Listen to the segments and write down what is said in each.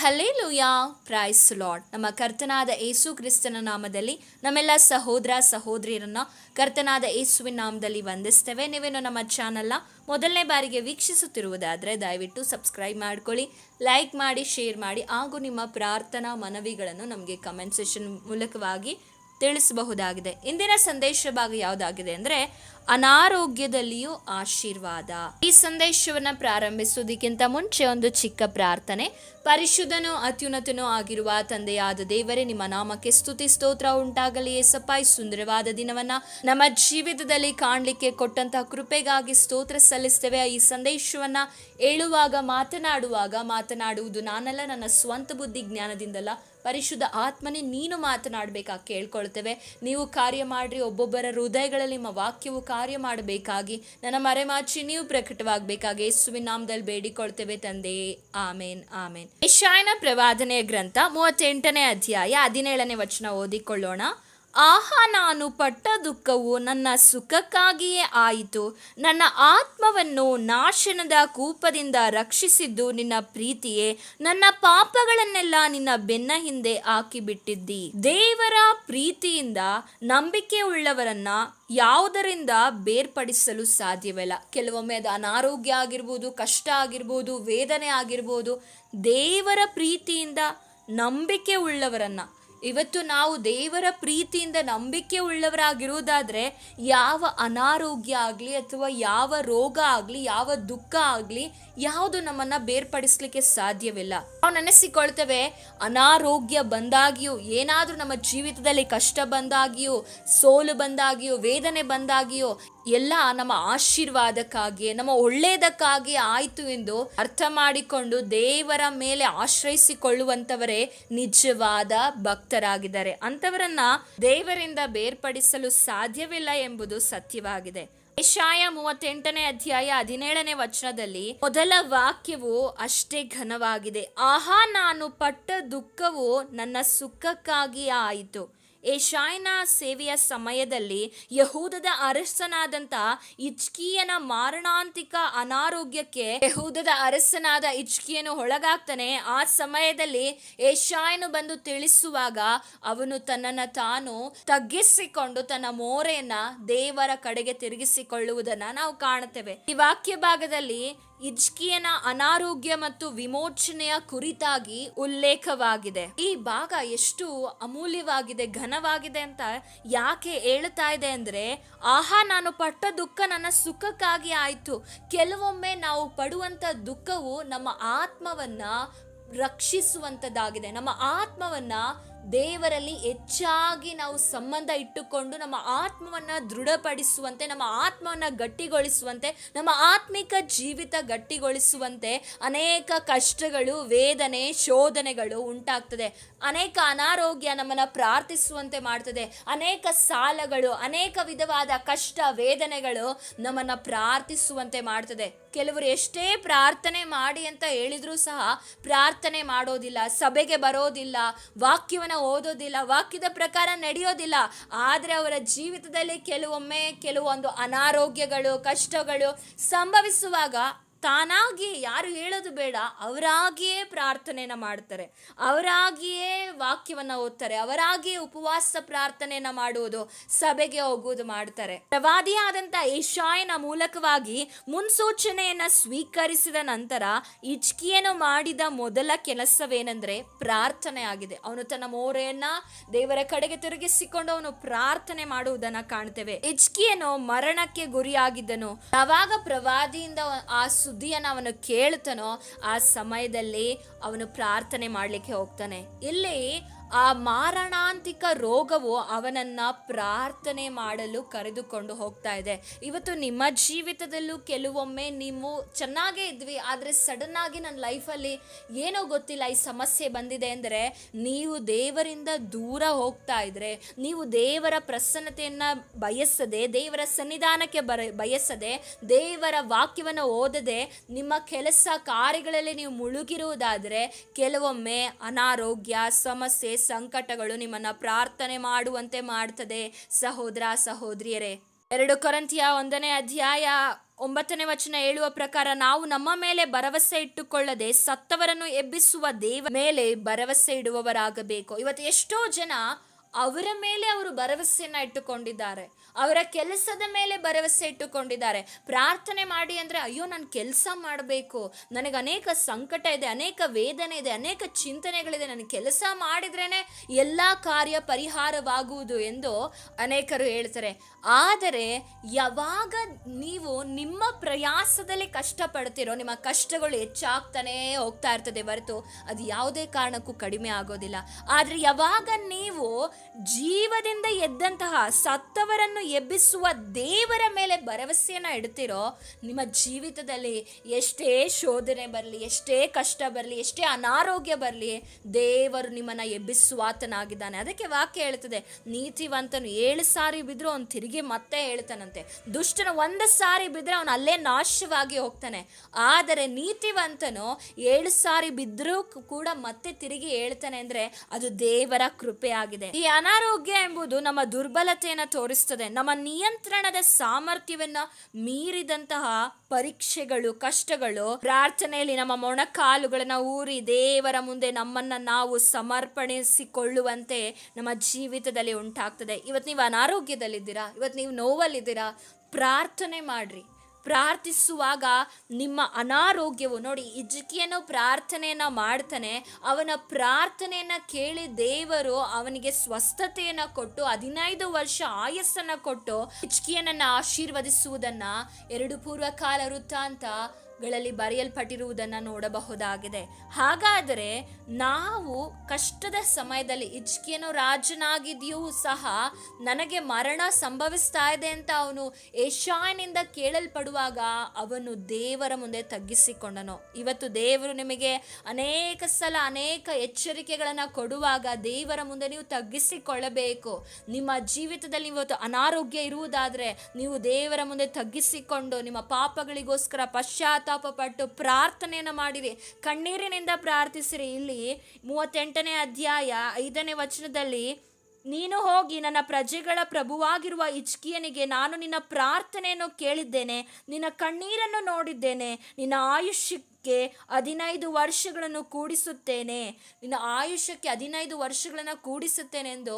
ಹಲೇಲುಯಾ price lord ನಮ್ಮ ಕರ್ತನಾದ ಏಸು ಕ್ರಿಸ್ತನ ನಾಮದಲ್ಲಿ ನಮ್ಮೆಲ್ಲ ಸಹೋದರ ಸಹೋದರಿಯರನ್ನ ಕರ್ತನಾದ ಏಸುವಿನ ನಾಮದಲ್ಲಿ ವಂದಿಸ್ತೇವೆ. ನೀವೇನು ನಮ್ಮ ಚಾನಲ್ನ ಮೊದಲನೇ ಬಾರಿಗೆ ವೀಕ್ಷಿಸುತ್ತಿರುವುದಾದರೆ ದಯವಿಟ್ಟು ಸಬ್ಸ್ಕ್ರೈಬ್ ಮಾಡ್ಕೊಳ್ಳಿ, ಲೈಕ್ ಮಾಡಿ, ಶೇರ್ ಮಾಡಿ, ಹಾಗೂ ನಿಮ್ಮ ಪ್ರಾರ್ಥನಾ ಮನವಿಗಳನ್ನು ನಮಗೆ ಕಮೆಂಟ್ ಸೆಷನ್ ಮೂಲಕವಾಗಿ ತಿಳಿಸಬಹುದಾಗಿದೆ. ಇಂದಿನ ಸಂದೇಶ ಭಾಗ ಯಾವುದಾಗಿದೆ ಅಂದರೆ ಅನಾರೋಗ್ಯದಲ್ಲಿಯೂ ಆಶೀರ್ವಾದ. ಈ ಸಂದೇಶವನ್ನು ಪ್ರಾರಂಭಿಸುವುದಕ್ಕಿಂತ ಮುಂಚೆ ಒಂದು ಚಿಕ್ಕ ಪ್ರಾರ್ಥನೆ. ಪರಿಶುದ್ಧನೋ ಅತ್ಯುನ್ನತನೋ ಆಗಿರುವ ತಂದೆಯಾದ ದೇವರೇ, ನಿಮ್ಮ ನಾಮಕ್ಕೆ ಸ್ತುತಿ, ಸ್ತೋತ್ರ ಉಂಟಾಗಲಿ ಏಸಪ್ಪ. ಸುಂದರವಾದ ದಿನವನ್ನ ನಮ್ಮ ಜೀವಿತದಲ್ಲಿ ಕಾಣಲಿಕ್ಕೆ ಕೊಟ್ಟಂತಹ ಕೃಪೆಗಾಗಿ ಸ್ತೋತ್ರ ಸಲ್ಲಿಸ್ತೇವೆ. ಈ ಸಂದೇಶವನ್ನ ಹೇಳುವಾಗ, ಮಾತನಾಡುವಾಗ ಮಾತನಾಡುವುದು ನಾನಲ್ಲ, ನನ್ನ ಸ್ವಂತ ಬುದ್ಧಿ ಜ್ಞಾನದಿಂದಲ್ಲ. ಪರಿಶುದ್ಧ ಆತ್ಮನೇ ನೀನು ಮಾತನಾಡಬೇಕಾಗಿ ಕೇಳ್ಕೊಳ್ತೇವೆ. ನೀವು ಕಾರ್ಯ ಮಾಡ್ರಿ, ಒಬ್ಬೊಬ್ಬರ ಹೃದಯಗಳಲ್ಲಿ ನಿಮ್ಮ ವಾಕ್ಯವು ಕಾರ್ಯ ಮಾಡಬೇಕಾಗಿ, ನನ್ನ ಮರೆಮಾಚಿ ನೀವು ಪ್ರಕಟವಾಗಬೇಕಾಗಿ ಯೇಸುವಿನ ನಾಮದಲ್ಲಿ ಬೇಡಿಕೊಳ್ತೇವೆ ತಂದೆ. ಆಮೇನ್ ಆಮೇನ್. ಯಶಾಯನ ಪ್ರವಾದನೆಯ ಗ್ರಂಥ ಮೂವತ್ತೆಂಟನೇ ಅಧ್ಯಾಯ ಹದಿನೇಳನೇ ವಚನ ಓದಿಕೊಳ್ಳೋಣ. ಆಹಾ, ನಾನು ಪಟ್ಟ ದುಃಖವು ನನ್ನ ಸುಖಕ್ಕಾಗಿಯೇ ಆಯಿತು. ನನ್ನ ಆತ್ಮವನ್ನು ನಾಶನದ ಕೂಪದಿಂದ ರಕ್ಷಿಸಿದ್ದು ನಿನ್ನ ಪ್ರೀತಿಯೇ. ನನ್ನ ಪಾಪಗಳನ್ನೆಲ್ಲ ನಿನ್ನ ಬೆನ್ನ ಹಿಂದೆ ಹಾಕಿಬಿಟ್ಟಿದ್ದಿ. ದೇವರ ಪ್ರೀತಿಯಿಂದ ನಂಬಿಕೆ ಉಳ್ಳವರನ್ನ ಯಾವುದರಿಂದ ಬೇರ್ಪಡಿಸಲು ಸಾಧ್ಯವಿಲ್ಲ. ಕೆಲವೊಮ್ಮೆ ಅದು ಅನಾರೋಗ್ಯ ಆಗಿರ್ಬೋದು, ಕಷ್ಟ ಆಗಿರ್ಬೋದು, ವೇದನೆ ಆಗಿರ್ಬೋದು. ದೇವರ ಪ್ರೀತಿಯಿಂದ ನಂಬಿಕೆ ಉಳ್ಳವರನ್ನ ಇವತ್ತು ನಾವು ದೇವರ ಪ್ರೀತಿಯಿಂದ ನಂಬಿಕೆ ಉಳ್ಳವರಾಗಿರುವುದಾದರೆ ಯಾವ ಅನಾರೋಗ್ಯ ಆಗಲಿ ಅಥವಾ ಯಾವ ರೋಗ ಆಗಲಿ, ಯಾವ ದುಃಖ ಆಗಲಿ ಯಾವುದು ನಮ್ಮನ್ನ ಬೇರ್ಪಡಿಸ್ಲಿಕ್ಕೆ ಸಾಧ್ಯವಿಲ್ಲ. ನಾವು ನೆನೆಸಿಕೊಳ್ತೇವೆ, ಅನಾರೋಗ್ಯ ಬಂದಾಗಿಯೂ, ಏನಾದರೂ ನಮ್ಮ ಜೀವಿತದಲ್ಲಿ ಕಷ್ಟ ಬಂದಾಗಿಯೂ, ಸೋಲು ಬಂದಾಗಿಯೂ, ವೇದನೆ ಬಂದಾಗಿಯೂ, ಎಲ್ಲ ನಮ್ಮ ಆಶೀರ್ವಾದಕ್ಕಾಗಿ, ನಮ್ಮ ಒಳ್ಳೆಯದಕ್ಕಾಗಿ ಆಯಿತು ಎಂದು ಅರ್ಥ ಮಾಡಿಕೊಂಡು ದೇವರ ಮೇಲೆ ಆಶ್ರಯಿಸಿಕೊಳ್ಳುವಂಥವರೇ ನಿಜವಾದ ಭಕ್ತರಾಗಿದ್ದಾರೆ. ಅಂಥವರನ್ನ ದೇವರಿಂದ ಬೇರ್ಪಡಿಸಲು ಸಾಧ್ಯವಿಲ್ಲ ಎಂಬುದು ಸತ್ಯವಾಗಿದೆ. ಯಶಾಯ ಮೂವತ್ತೆಂಟನೇ ಅಧ್ಯಾಯ ಹದಿನೇಳನೇ ವಚನದಲ್ಲಿ ಮೊದಲ ವಾಕ್ಯವು ಅಷ್ಟೇ ಘನವಾಗಿದೆ. ಆಹಾ, ನಾನು ಪಟ್ಟ ದುಃಖವು ನನ್ನ ಸುಖಕ್ಕಾಗಿ ಆಯಿತು. ಏಷಾಯನ ಸೇವೆಯ ಸಮಯದಲ್ಲಿ ಯಹೂದದ ಅರಸನಾದಂತ ಇಚ್ಕಿಯನ ಮಾರಣಾಂತಿಕ ಅನಾರೋಗ್ಯಕ್ಕೆ ಯಹೂದದ ಅರಸನಾದ ಇಚ್ಕಿಯನು ಒಳಗಾಗ್ತಾನೆ. ಆ ಸಮಯದಲ್ಲಿ ಏಷಾಯನು ಬಂದು ತಿಳಿಸುವಾಗ ಅವನು ತನ್ನನ್ನು ತಾನು ತಗ್ಗಿಸಿಕೊಂಡು ತನ್ನ ಮೋರೆಯನ್ನ ದೇವರ ಕಡೆಗೆ ತಿರುಗಿಸಿಕೊಳ್ಳುವುದನ್ನ ನಾವು ಕಾಣುತ್ತೇವೆ. ಈ ವಾಕ್ಯ ಭಾಗದಲ್ಲಿ ಇಜ್ಕಿಯನ ಅನಾರೋಗ್ಯ ಮತ್ತು ವಿಮೋಚನೆಯ ಕುರಿತಾಗಿ ಉಲ್ಲೇಖವಾಗಿದೆ. ಈ ಭಾಗ ಎಷ್ಟು ಅಮೂಲ್ಯವಾಗಿದೆ, ಘನವಾಗಿದೆ ಅಂತ ಯಾಕೆ ಹೇಳ್ತಾ ಇದೆ ಅಂದ್ರೆ, ಆಹಾ, ನಾನು ಪಟ್ಟ ದುಃಖ ನನ್ನ ಸುಖಕ್ಕಾಗಿ ಆಯ್ತು. ಕೆಲವೊಮ್ಮೆ ನಾವು ಪಡುವಂತ ದುಃಖವು ನಮ್ಮ ಆತ್ಮವನ್ನ ರಕ್ಷಿಸುವಂಥದ್ದಾಗಿದೆ ನಮ್ಮ ಆತ್ಮವನ್ನ ದೇವರಲ್ಲಿ ಹೆಚ್ಚಾಗಿ ನಾವು ಸಂಬಂಧ ಇಟ್ಟುಕೊಂಡು ನಮ್ಮ ಆತ್ಮವನ್ನು ದೃಢಪಡಿಸುವಂತೆ, ನಮ್ಮ ಆತ್ಮವನ್ನು ಗಟ್ಟಿಗೊಳಿಸುವಂತೆ, ನಮ್ಮ ಆತ್ಮಿಕ ಜೀವಿತ ಗಟ್ಟಿಗೊಳಿಸುವಂತೆ ಅನೇಕ ಕಷ್ಟಗಳು, ವೇದನೆ, ಶೋಧನೆಗಳು ಉಂಟಾಗ್ತದೆ. ಅನೇಕ ಅನಾರೋಗ್ಯ ನಮ್ಮನ್ನು ಪ್ರಾರ್ಥಿಸುವಂತೆ ಮಾಡ್ತದೆ. ಅನೇಕ ಸಾಲಗಳು, ಅನೇಕ ವಿಧವಾದ ಕಷ್ಟ, ವೇದನೆಗಳು ನಮ್ಮನ್ನು ಪ್ರಾರ್ಥಿಸುವಂತೆ ಮಾಡ್ತದೆ. ಕೆಲವರು ಎಷ್ಟೇ ಪ್ರಾರ್ಥನೆ ಮಾಡಿ ಅಂತ ಹೇಳಿದ್ರು ಸಹ ಪ್ರಾರ್ಥನೆ ಮಾಡೋದಿಲ್ಲ, ಸಭೆಗೆ ಬರೋದಿಲ್ಲ, ವಾಕ್ಯವನ್ನು ಓದೋದಿಲ್ಲ, ವಾಕ್ಯದ ಪ್ರಕಾರ ನಡೆಯೋದಿಲ್ಲ. ಆದರೆ ಅವರ ಜೀವಿತದಲ್ಲಿ ಕೆಲವೊಮ್ಮೆ ಕೆಲವೊಂದು ಅನಾರೋಗ್ಯಗಳು, ಕಷ್ಟಗಳು ಸಂಭವಿಸುವಾಗ ತಾನಾಗಿಯೇ ಯಾರು ಹೇಳೋದು ಬೇಡ, ಅವರಾಗಿಯೇ ಪ್ರಾರ್ಥನೆಯನ್ನು ಮಾಡ್ತಾರೆ. ಅವರಾಗಿಯೇ ವಾಕ್ಯವನ್ನು ಓದ್ತಾರೆ. ಅವರಾಗಿಯೇ ಉಪವಾಸ ಪ್ರಾರ್ಥನೆಯನ್ನು ಮಾಡುವುದು, ಸಭೆಗೆ ಹೋಗುವುದು ಮಾಡ್ತಾರೆ. ಪ್ರವಾದಿಯಾದಂಥ ಏಷಾಯನ ಮೂಲಕವಾಗಿ ಮುನ್ಸೂಚನೆಯನ್ನು ಸ್ವೀಕರಿಸಿದ ನಂತರ ಇಚ್ಕಿಯನ್ನು ಮಾಡಿದ ಮೊದಲ ಕೆಲಸವೇನೆಂದರೆ ಪ್ರಾರ್ಥನೆ ಆಗಿದೆ. ಅವನು ತನ್ನ ಮೋರೆಯನ್ನ ದೇವರ ಕಡೆಗೆ ತಿರುಗಿಸಿಕೊಂಡು ಅವನು ಪ್ರಾರ್ಥನೆ ಮಾಡುವುದನ್ನ ಕಾಣ್ತೇವೆ. ಇಚ್ಕಿಯನ್ನು ಮರಣಕ್ಕೆ ಗುರಿಯಾಗಿದ್ದನು. ಯಾವಾಗ ಪ್ರವಾದಿಯಿಂದ ಆ ಸುದ್ದಿಯನ್ನು ಅವನು ಕೇಳ್ತಾನೋ ಆ ಸಮಯದಲ್ಲಿ ಅವನು ಪ್ರಾರ್ಥನೆ ಮಾಡಲಿಕ್ಕೆ ಹೋಗ್ತಾನೆ. ಇಲ್ಲಿ ಆ ಮಾರಣಾಂತಿಕ ರೋಗವು ಅವನನ್ನ ಪ್ರಾರ್ಥನೆ ಮಾಡಲು ಕರೆದುಕೊಂಡು ಹೋಗ್ತಾ ಇದೆ. ಇವತ್ತು ನಿಮ್ಮ ಜೀವಿತದಲ್ಲೂ ಕೆಲವೊಮ್ಮೆ ನೀವು ಚೆನ್ನಾಗೇ ಇದ್ವಿ, ಆದರೆ ಆಗಿ ನನ್ನ ಲೈಫಲ್ಲಿ ಏನೋ ಗೊತ್ತಿಲ್ಲ, ಈ ಸಮಸ್ಯೆ ಬಂದಿದೆ ಅಂದರೆ ನೀವು ದೇವರಿಂದ ದೂರ ಹೋಗ್ತಾ ಇದ್ರೆ, ನೀವು ದೇವರ ಪ್ರಸನ್ನತೆಯನ್ನು ಬಯಸದೆ, ದೇವರ ಸನ್ನಿಧಾನಕ್ಕೆ ಬರ, ಬಯಸದೆ, ದೇವರ ವಾಕ್ಯವನ್ನು ಓದದೆ, ನಿಮ್ಮ ಕೆಲಸ ಕಾರ್ಯಗಳಲ್ಲಿ ನೀವು ಮುಳುಗಿರುವುದಾದರೆ, ಕೆಲವೊಮ್ಮೆ ಅನಾರೋಗ್ಯ, ಸಮಸ್ಯೆ ಸಂಕಟಗಳು ನಿಮ್ಮನ್ನ ಪ್ರಾರ್ಥನೆ ಮಾಡುವಂತೆ ಮಾಡ್ತದೆ. ಸಹೋದರ, ಸಹೋದರಿಯರೇ, ಎರಡು ಕೊರಂತಿಯ ಒಂದನೇ ಅಧ್ಯಾಯ ಒಂಬತ್ತನೇ ವಚನ ಹೇಳುವ ಪ್ರಕಾರ, ನಾವು ನಮ್ಮ ಮೇಲೆ ಭರವಸೆ ಇಟ್ಟುಕೊಳ್ಳದೆ ಸತ್ತವರನ್ನು ಎಬ್ಬಿಸುವ ದೇವ ಮೇಲೆ ಭರವಸೆ ಇಡುವವರಾಗಬೇಕು. ಇವತ್ತು ಎಷ್ಟೋ ಜನ ಅವರ ಮೇಲೆ ಅವರು ಭರವಸೆಯನ್ನು ಇಟ್ಟುಕೊಂಡಿದ್ದಾರೆ. ಅವರ ಕೆಲಸದ ಮೇಲೆ ಭರವಸೆ ಇಟ್ಟುಕೊಂಡಿದ್ದಾರೆ. ಪ್ರಾರ್ಥನೆ ಮಾಡಿ ಅಂದರೆ, ಅಯ್ಯೋ, ನಾನು ಕೆಲಸ ಮಾಡಬೇಕು. ನನಗೆ ಅನೇಕ ಸಂಕಟ ಇದೆ, ಅನೇಕ ವೇದನೆ ಇದೆ, ಅನೇಕ ಚಿಂತನೆಗಳಿದೆ. ನಾನು ಕೆಲಸ ಮಾಡಿದ್ರೇ ಎಲ್ಲ ಕಾರ್ಯ ಪರಿಹಾರವಾಗುವುದು ಎಂದು ಅನೇಕರು ಹೇಳ್ತಾರೆ. ಆದರೆ, ಯಾವಾಗ ನೀವು ನಿಮ್ಮ ಪ್ರಯಾಸದಲ್ಲಿ ಕಷ್ಟಪಡ್ತಿರೋ, ನಿಮ್ಮ ಕಷ್ಟಗಳು ಹೆಚ್ಚಾಗ್ತಾನೇ ಹೋಗ್ತಾ ಇರ್ತದೆ ಹೊರತು, ಅದು ಯಾವುದೇ ಕಾರಣಕ್ಕೂ ಕಡಿಮೆ ಆಗೋದಿಲ್ಲ. ಆದರೆ, ಯಾವಾಗ ನೀವು ಜೀವದಿಂದ ಎದ್ದಂತಹ ಸತ್ತವರನ್ನು ಎಬ್ಬಿಸುವ ದೇವರ ಮೇಲೆ ಭರವಸೆಯನ್ನು ಇಡ್ತಿರೋ ನಿಮ್ಮ ಜೀವಿತದಲ್ಲಿ ಎಷ್ಟೇ ಶೋಧನೆ ಬರಲಿ, ಎಷ್ಟೇ ಕಷ್ಟ ಬರಲಿ, ಎಷ್ಟೇ ಅನಾರೋಗ್ಯ ಬರಲಿ, ದೇವರು ನಿಮ್ಮನ್ನು ಎಬ್ಬಿಸುವಾತನಾಗಿದ್ದಾನೆ ಅದಕ್ಕೆ ವಾಕ್ಯ ಹೇಳ್ತದೆ ನೀತಿವಂತನು ಏಳು ಸಾರಿ ಬಿದ್ದರೂ ಅವನು ತಿರುಗಿ ಮತ್ತೆ ಹೇಳ್ತಾನಂತೆ. ದುಷ್ಟನು ಒಂದು ಸಾರಿ ಬಿದ್ದರೆ ಅವನು ಅಲ್ಲೇ ನಾಶವಾಗಿ ಹೋಗ್ತಾನೆ. ಆದರೆ ನೀತಿವಂತನು ಏಳು ಸಾರಿ ಬಿದ್ದರೂ ಕೂಡ ಮತ್ತೆ ತಿರುಗಿ ಹೇಳ್ತಾನೆ ಅಂದರೆ ಅದು ದೇವರ ಕೃಪೆ ಆಗಿದೆ ಈ ಅನಾರೋಗ್ಯ ಎಂಬುದು ನಮ್ಮ ದುರ್ಬಲತೆಯನ್ನು ತೋರಿಸ್ತದೆ. ನಮ್ಮ ನಿಯಂತ್ರಣದ ಸಾಮರ್ಥ್ಯವನ್ನ ಮೀರಿದಂತಹ ಪರೀಕ್ಷೆಗಳು, ಕಷ್ಟಗಳು, ಪ್ರಾರ್ಥನೆಯಲ್ಲಿ ನಮ್ಮ ಮೊಣಕಾಲುಗಳನ್ನ ಊರಿ ದೇವರ ಮುಂದೆ ನಮ್ಮನ್ನ ನಾವು ಸಮರ್ಪಣಿಸಿಕೊಳ್ಳುವಂತೆ ನಮ್ಮ ಜೀವಿತದಲ್ಲಿ ಉಂಟಾಗ್ತದೆ. ಇವತ್ತು ನೀವು ಅನಾರೋಗ್ಯದಲ್ಲಿದ್ದೀರಾ? ಇವತ್ತು ನೀವು ನೋವಲ್ಲಿದ್ದೀರಾ? ಪ್ರಾರ್ಥನೆ ಮಾಡ್ರಿ. ಪ್ರಾರ್ಥಿಸುವಾಗ ನಿಮ್ಮ ಅನಾರೋಗ್ಯವು ನೋಡಿ ಇಜ್ಕಿಯನ್ನು ಪ್ರಾರ್ಥನೆಯನ್ನು ಮಾಡ್ತಾನೆ, ಅವನ ಪ್ರಾರ್ಥನೆಯನ್ನು ಕೇಳಿ ದೇವರು ಅವನಿಗೆ ಸ್ವಸ್ಥತೆಯನ್ನು ಕೊಟ್ಟು, ಹದಿನೈದು ವರ್ಷ ಆಯಸ್ಸನ್ನು ಕೊಟ್ಟು ಇಜ್ಕಿಯನನ್ನು ಆಶೀರ್ವದಿಸುವುದನ್ನು ಎರಡು ಪೂರ್ವಕಾಲ ವೃತ್ತಾಂತ ಗಳಲ್ಲಿ ಬರೆಯಲ್ಪಟ್ಟಿರುವುದನ್ನು ನೋಡಬಹುದಾಗಿದೆ. ಹಾಗಾದರೆ ನಾವು ಕಷ್ಟದ ಸಮಯದಲ್ಲಿ ಇಜ್ಕಿಯನು ರಾಜನಾಗಿದೆಯೂ ಸಹ ನನಗೆ ಮರಣ ಸಂಭವಿಸ್ತಾ ಇದೆ ಅಂತ ಅವನು ಏಷಾಯನಿಂದ ಕೇಳಲ್ಪಡುವಾಗ ಅವನು ದೇವರ ಮುಂದೆ ತಗ್ಗಿಸಿಕೊಂಡನು. ಇವತ್ತು ದೇವರು ನಿಮಗೆ ಅನೇಕ ಸಲ ಅನೇಕ ಎಚ್ಚರಿಕೆಗಳನ್ನು ಕೊಡುವಾಗ ದೇವರ ಮುಂದೆ ನೀವು ತಗ್ಗಿಸಿಕೊಳ್ಳಬೇಕು. ನಿಮ್ಮ ಜೀವಿತದಲ್ಲಿ ಇವತ್ತು ಅನಾರೋಗ್ಯ ಇರುವುದಾದರೆ ನೀವು ದೇವರ ಮುಂದೆ ತಗ್ಗಿಸಿಕೊಂಡು ನಿಮ್ಮ ಪಾಪಗಳಿಗೋಸ್ಕರ ಪಶ್ಚಾತ್ತಾಪ ಪಟ್ಟು ಪ್ರಾರ್ಥನೆಯನ್ನು ಮಾಡಿರಿ. ಕಣ್ಣೀರಿನಿಂದ ಪ್ರಾರ್ಥಿಸಿರಿ. ಇಲ್ಲಿ ಮೂವತ್ತೆಂಟನೇ ಅಧ್ಯಾಯ ಐದನೇ ವಚನದಲ್ಲಿ, ನೀನು ಹೋಗಿ ನನ್ನ ಪ್ರಜೆಗಳ ಪ್ರಭುವಾಗಿರುವ ಇಚ್ಕಿಯನಿಗೆ ನಾನು ನಿನ್ನ ಪ್ರಾರ್ಥನೆಯನ್ನು ಕೇಳಿದ್ದೇನೆ. ನಿನ್ನ ಕಣ್ಣೀರನ್ನು ನೋಡಿದ್ದೇನೆ. ನಿನ್ನ ಆಯುಷ್ಯಕ್ಕೆ ಹದಿನೈದು ವರ್ಷಗಳನ್ನು ಕೂಡಿಸುತ್ತೇನೆ. ನಿನ್ನ ಆಯುಷ್ಯಕ್ಕೆ ಹದಿನೈದು ವರ್ಷಗಳನ್ನು ಕೂಡಿಸುತ್ತೇನೆ ಎಂದು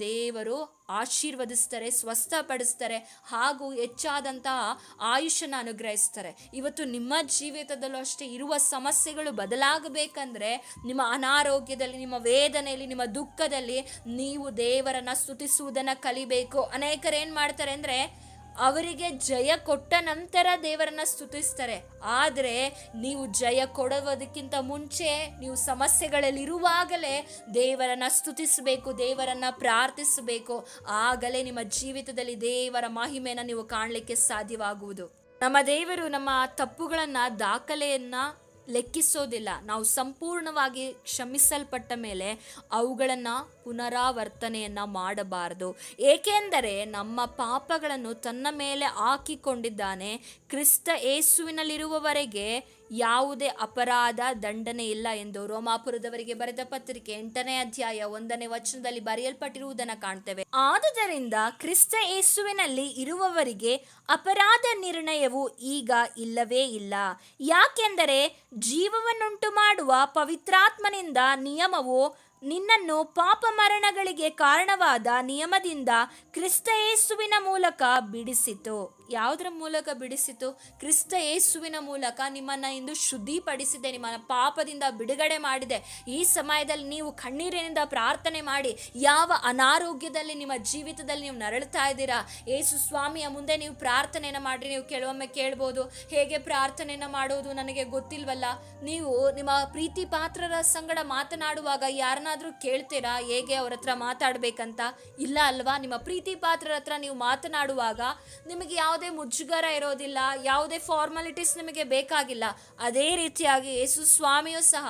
ದೇವರು ಆಶೀರ್ವದಿಸ್ತಾರೆ, ಸ್ವಸ್ಥಪಡಿಸ್ತಾರೆ, ಹಾಗೂ ಹೆಚ್ಚಾದಂತಹ ಆಯುಷ್ಯನ ಅನುಗ್ರಹಿಸ್ತಾರೆ. ಇವತ್ತು ನಿಮ್ಮ ಜೀವಿತದಲ್ಲೂ ಅಷ್ಟೇ ಇರುವ ಸಮಸ್ಯೆಗಳು ಬದಲಾಗಬೇಕಂದ್ರೆ ನಿಮ್ಮ ಅನಾರೋಗ್ಯದಲ್ಲಿ, ನಿಮ್ಮ ವೇದನೆಯಲ್ಲಿ, ನಿಮ್ಮ ದುಃಖದಲ್ಲಿ ನೀವು ದೇವರನ್ನ ಸ್ತುತಿಸುವುದನ್ನು ಕಲಿಬೇಕು. ಅನೇಕರು ಏನು ಮಾಡ್ತಾರೆ ಅಂದರೆ ಅವರಿಗೆ ಜಯ ಕೊಟ್ಟ ನಂತರ ದೇವರನ್ನ ಸ್ತುತಿಸ್ತಾರೆ. ಆದರೆ ನೀವು ಜಯ ಕೊಡುವುದಕ್ಕಿಂತ ಮುಂಚೆ ನೀವು ಸಮಸ್ಯೆಗಳಲ್ಲಿರುವಾಗಲೇ ದೇವರನ್ನ ಸ್ತುತಿಸಬೇಕು, ದೇವರನ್ನ ಪ್ರಾರ್ಥಿಸಬೇಕು. ಆಗಲೇ ನಿಮ್ಮ ಜೀವಿತದಲ್ಲಿ ದೇವರ ಮಹಿಮೆಯನ್ನು ನೀವು ಕಾಣಲಿಕ್ಕೆ ಸಾಧ್ಯವಾಗುವುದು. ನಮ್ಮ ದೇವರು ನಮ್ಮ ತಪ್ಪುಗಳನ್ನು, ದಾಖಲೆಯನ್ನು ಲೆಕ್ಕಿಸೋದಿಲ್ಲ. ನಾವು ಸಂಪೂರ್ಣವಾಗಿ ಕ್ಷಮಿಸಲ್ಪಟ್ಟ ಮೇಲೆ ಅವುಗಳನ್ನು ಪುನರಾವರ್ತನೆಯನ್ನು ಮಾಡಬಾರದು. ಏಕೆಂದರೆ ನಮ್ಮ ಪಾಪಗಳನ್ನು ತನ್ನ ಮೇಲೆ ಹಾಕಿಕೊಂಡಿದ್ದಾನೆ ಕ್ರಿಸ್ತ ಏಸುವಿನಲ್ಲಿರುವವರೆಗೆ ಯಾವುದೇ ಅಪರಾಧ, ದಂಡನೆ ಇಲ್ಲ ಎಂದು ರೋಮಾಪುರದವರಿಗೆ ಬರೆದ ಪತ್ರಿಕೆ ಎಂಟನೇ ಅಧ್ಯಾಯ ಒಂದನೇ ವಚನದಲ್ಲಿ ಬರೆಯಲ್ಪಟ್ಟಿರುವುದನ್ನು ಕಾಣ್ತೇವೆ. ಆದುದರಿಂದ ಕ್ರಿಸ್ತ ಯೇಸುವಿನಲ್ಲಿ ಇರುವವರಿಗೆ ಅಪರಾಧ ನಿರ್ಣಯವು ಈಗ ಇಲ್ಲವೇ ಇಲ್ಲ. ಯಾಕೆಂದರೆ ಜೀವವನ್ನುಂಟು ಮಾಡುವ ಪವಿತ್ರಾತ್ಮನಿಂದ ನಿಯಮವು ನಿನ್ನನ್ನು ಪಾಪ ಮರಣಗಳಿಗೆ ಕಾರಣವಾದ ನಿಯಮದಿಂದ ಕ್ರಿಸ್ತ ಯೇಸುವಿನ ಮೂಲಕ ಬಿಡಿಸಿತು. ಯಾವುದರ ಮೂಲಕ ಬಿಡಿಸಿತು? ಕ್ರಿಸ್ತ ಯೇಸುವಿನ ಮೂಲಕ ನಿಮ್ಮನ್ನು ಇಂದು ಶುದ್ಧಿಪಡಿಸಿದೆ, ನಿಮ್ಮನ್ನು ಪಾಪದಿಂದ ಬಿಡುಗಡೆ ಮಾಡಿದೆ. ಈ ಸಮಯದಲ್ಲಿ ನೀವು ಕಣ್ಣೀರಿನಿಂದ ಪ್ರಾರ್ಥನೆ ಮಾಡಿ, ಯಾವ ಅನಾರೋಗ್ಯದಲ್ಲಿ ನಿಮ್ಮ ಜೀವಿತದಲ್ಲಿ ನೀವು ನರಳುತ್ತಾ ಇದ್ದೀರಾ? ಯೇಸು ಸ್ವಾಮಿಯ ಮುಂದೆ ನೀವು ಪ್ರಾರ್ಥನೆಯನ್ನು ಮಾಡಿ ನೀವು ಕೆಲವೊಮ್ಮೆ ಕೇಳ್ಬೋದು, ಹೇಗೆ ಪ್ರಾರ್ಥನೆಯನ್ನು ಮಾಡುವುದು ನನಗೆ ಗೊತ್ತಿಲ್ವಲ್ಲ? ನೀವು ನಿಮ್ಮ ಪ್ರೀತಿ ಪಾತ್ರರ ಸಂಗಡ ಮಾತನಾಡುವಾಗ ಯಾರನ್ನಾದರೂ ಕೇಳ್ತೀರಾ? ಹೇಗೆ ಅವರ ಹತ್ರ ಮಾತಾಡಬೇಕಂತ? ಇಲ್ಲ ಅಲ್ವಾ? ನಿಮ್ಮ ಪ್ರೀತಿ ಪಾತ್ರರ ಹತ್ರ ನೀವು ಮಾತನಾಡುವಾಗ ನಿಮಗೆ ಯಾವುದೇ ಮುಜುಗರ ಇರೋದಿಲ್ಲ, ಯಾವುದೇ ಫಾರ್ಮಾಲಿಟೀಸ್ ನಿಮಗೆ ಬೇಕಾಗಿಲ್ಲ. ಅದೇ ರೀತಿಯಾಗಿ ಯೇಸು ಸ್ವಾಮಿಯೂ ಸಹ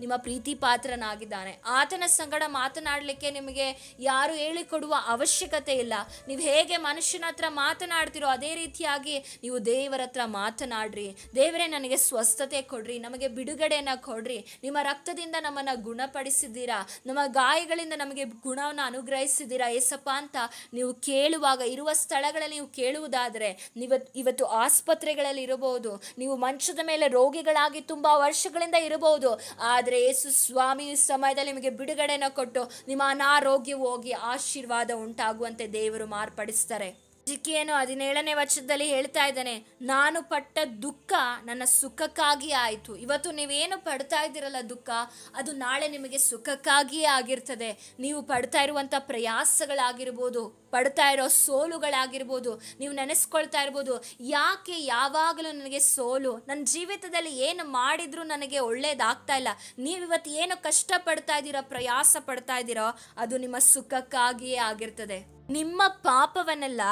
ನಿಮ್ಮ ಪ್ರೀತಿ ಪಾತ್ರನಾಗಿದ್ದಾನೆ. ಆತನ ಸಂಗಡ ಮಾತನಾಡಲಿಕ್ಕೆ ನಿಮಗೆ ಯಾರು ಹೇಳಿಕೊಡುವ ಅವಶ್ಯಕತೆ ಇಲ್ಲ. ನೀವು ಹೇಗೆ ಮನುಷ್ಯನ ಹತ್ರ ಮಾತನಾಡ್ತಿರೋ ಅದೇ ರೀತಿಯಾಗಿ ನೀವು ದೇವರ ಹತ್ರ ಮಾತನಾಡ್ರಿ. ದೇವರೇ ನನಗೆ ಸ್ವಸ್ಥತೆ ಕೊಡ್ರಿ, ನಮಗೆ ಬಿಡುಗಡೆಯನ್ನು ಕೊಡ್ರಿ. ನಿಮ್ಮ ರಕ್ತದಿಂದ ನಮ್ಮನ್ನು ಗುಣಪಡಿಸಿದ್ದೀರಾ? ನಮ್ಮ ಗಾಯಗಳಿಂದ ನಮಗೆ ಗುಣವನ್ನು ಅನುಗ್ರಹಿಸಿದ್ದೀರಾ? ಏಸಪ್ಪ ಅಂತ ನೀವು ಕೇಳುವಾಗ, ಇರುವ ಸ್ಥಳಗಳಲ್ಲಿ ನೀವು ಕೇಳುವುದಾದರೆ ಇದೆ ನೀವತ್, ಇವತ್ತು ಆಸ್ಪತ್ರೆಗಳಲ್ಲಿ ಇರಬಹುದು, ನೀವು ಮಂಚದ ಮೇಲೆ ರೋಗಿಗಳಾಗಿ ತುಂಬಾ ವರ್ಷಗಳಿಂದ ಇರಬಹುದು. ಆದರೆ ಯೇಸು ಸ್ವಾಮಿ ಸಮಯದಲ್ಲಿ ನಿಮಗೆ ಬಿಡುಗಡೆನ ಕೊಟ್ಟು ನಿಮ್ಮ ಅನಾರೋಗ್ಯ ಹೋಗಿ ಆಶೀರ್ವಾದ ಉಂಟಾಗುವಂತೆ ದೇವರು ಮಾರ್ಪಡಿಸ್ತಾರೆ. ಜಿಕಿಯನು ಹದಿನೇಳನೇ ವರ್ಷದಲ್ಲಿ ಹೇಳ್ತಾ ಇದ್ದಾನೆ, ನಾನು ಪಟ್ಟ ದುಃಖ ನನ್ನ ಸುಖಕ್ಕಾಗಿ ಆಯಿತು. ಇವತ್ತು ನೀವೇನು ಪಡ್ತಾ ಇದ್ದೀರಲ್ಲ ದುಃಖ, ಅದು ನಾಳೆ ನಿಮಗೆ ಸುಖಕ್ಕಾಗಿಯೇ ಆಗಿರ್ತದೆ. ನೀವು ಪಡ್ತಾ ಇರುವಂಥ ಪ್ರಯಾಸಗಳಾಗಿರ್ಬೋದು. ಪಡ್ತಾ ಇರೋ ಸೋಲುಗಳಾಗಿರ್ಬೋದು, ನೀವು ನೆನೆಸ್ಕೊಳ್ತಾ ಇರ್ಬೋದು, ಯಾಕೆ ಯಾವಾಗಲೂ ನನಗೆ ಸೋಲು? ನನ್ನ ಜೀವಿತದಲ್ಲಿ ಏನು ಮಾಡಿದ್ರು ನನಗೆ ಒಳ್ಳೇದಾಗ್ತಾ ಇಲ್ಲ. ನೀವು ಇವತ್ತು ಏನು ಕಷ್ಟ ಪಡ್ತಾ ಇದ್ದೀರೋ, ಪ್ರಯಾಸ ಪಡ್ತಾ ಇದ್ದೀರೋ, ಅದು ನಿಮ್ಮ ಸುಖಕ್ಕಾಗಿಯೇ ಆಗಿರ್ತದೆ. ನಿಮ್ಮ ಪಾಪವನ್ನೆಲ್ಲ